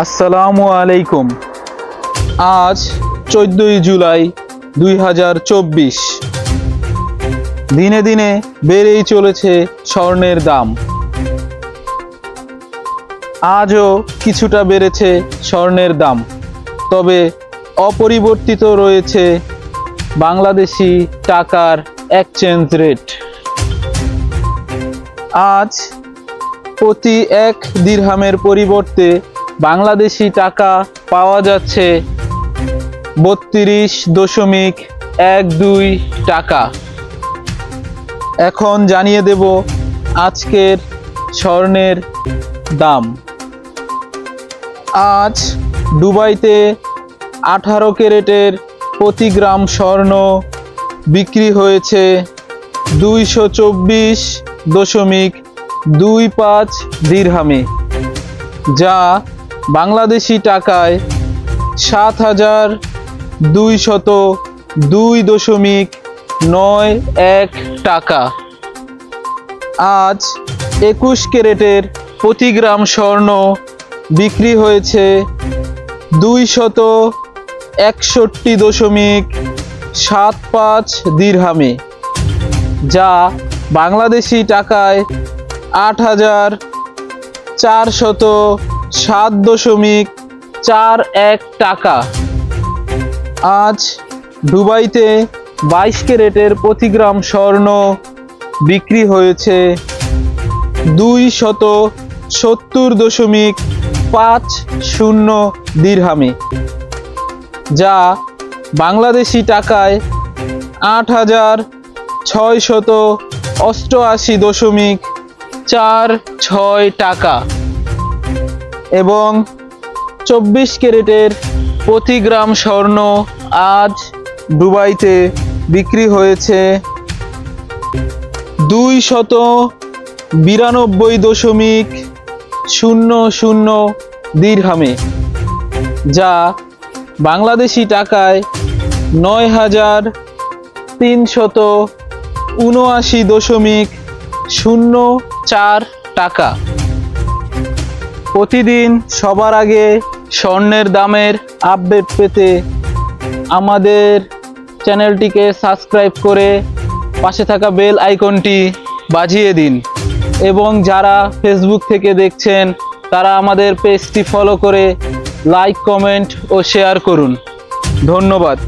আসসালামু আলাইকুম। আজ চোদ্দই জুলাই দুই হাজার চব্বিশ। দিনে দিনে বেড়েই চলেছে স্বর্ণের দাম। আজও কিছুটা বেড়েছে স্বর্ণের দাম। তবে অপরিবর্তিত রয়েছে বাংলাদেশি টাকার এক্সচেঞ্জ রেট আজ প্রতি এক দিরহামের পরিবর্তে বাংলাদেশি টাকা পাওয়া যাচ্ছে বত্রিশ দশমিক এক দুই টাকা। এখন জানিয়ে দেব আজকের স্বর্ণের দাম। আজ দুবাইতে আঠারো ক্যারেটের প্রতি গ্রাম স্বর্ণ বিক্রি হয়েছে দুইশো চব্বিশ দশমিক দুই পাঁচ দিরহামে, যা বাংলাদেশি টাকায় সাত হাজার দুইশত দুই দশমিক নয় এক টাকা। আজ একুশ ক্যারেটের প্রতি গ্রাম স্বর্ণ বিক্রি হয়েছে দুইশত একষট্টি দশমিক সাত পাঁচ দিরহামে, যা বাংলাদেশি টাকায় আট হাজার চারশত সাত দশমিক চার এক টাকা। আজ দুবাইতে বাইশ ক্যারেটের প্রতি গ্রাম স্বর্ণ বিক্রি হয়েছে দুই শত সত্তর দশমিক পাঁচ শূন্য দিরহামে, যা বাংলাদেশি টাকায় আট হাজার ছয় শত অষ্টআশি দশমিক চার ছয় টাকা। এবং চব্বিশ ক্যারেটের প্রতি গ্রাম স্বর্ণ আজ দুবাইতে বিক্রি হয়েছে দুই শত বিরানব্বই দশমিক শূন্য শূন্য দিরহামে যা বাংলাদেশি টাকায় নয় হাজার তিনশত উনআশি দশমিক শূন্য চার টাকা। প্রতিদিন সবার আগে স্বর্ণের দামের আপডেট পেতে আমাদের চ্যানেলটিকে সাবস্ক্রাইব করে পাশে থাকা বেল আইকনটি বাজিয়ে দিন। এবং যারা ফেসবুক থেকে দেখছেন, তারা আমাদের পেজটি ফলো করে লাইক কমেন্ট ও শেয়ার করুন। ধন্যবাদ।